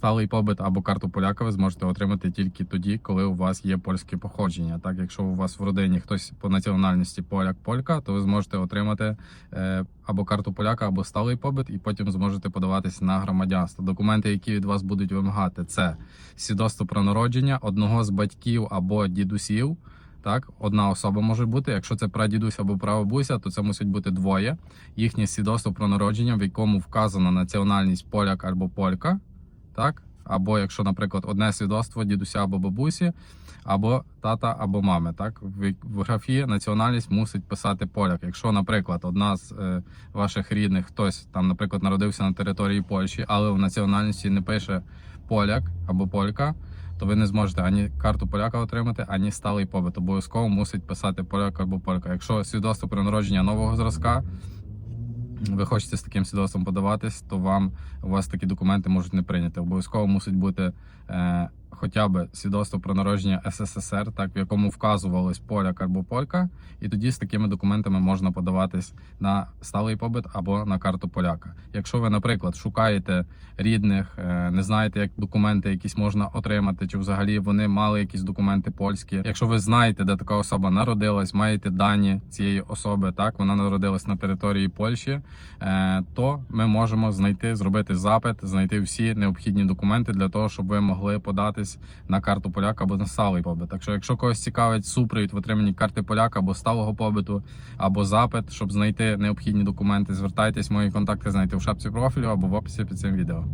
сталий побит або карту поляка ви зможете отримати тільки тоді, коли у вас є польське походження. Так, якщо у вас в родині хтось по національності поляк-полька, то ви зможете отримати е, або карту поляка, або сталий побит, і потім зможете подаватись на громадянство. Документи, які від вас будуть вимагати, це свідоцтво про народження одного з батьків або дідусів. Так, одна особа може бути. Якщо це прадідусь або прабабуся, то це мусить бути двоє. Їхнє свідоцтво про народження, в якому вказана національність поляк або полька. Так, або якщо, наприклад, одне свідоцтво дідуся або бабусі, або тата, або мами. Так, в, графі національність мусить писати поляк. Якщо, наприклад, одна з е, ваших рідних, хтось там, наприклад, народився на території Польщі, але в національності не пише поляк або полька, то ви не зможете ані карту поляка отримати, ані сталий побит. Обов'язково мусить писати поляк або полька. Якщо свідоцтво про народження нового зразка. Ви хочете з таким свідоцтвом подаватись, то вам у вас такі документи можуть не прийняти. Обов'язково мусить бути е, хоча б свідоцтво про народження СССР, так в якому вказувалось поляк або полька, і тоді з такими документами можна подаватись на сталий побит або на карту поляка. Якщо ви, наприклад, шукаєте рідних, е, не знаєте, як документи якісь можна отримати, чи взагалі вони мали якісь документи польські. Якщо ви знаєте, де така особа народилась, маєте дані цієї особи, так вона народилась на території Польщі, е, то ми можемо знайти, зробити запит, знайти всі необхідні документи для того, щоб ви могли податись на карту поляка або на сталий побит. Так що, якщо когось цікавить супровід в отриманні карти поляка або сталого побиту, або запит, щоб знайти необхідні документи, звертайтесь. Мої контакти знайти в шапці профілю або в описі під цим відео.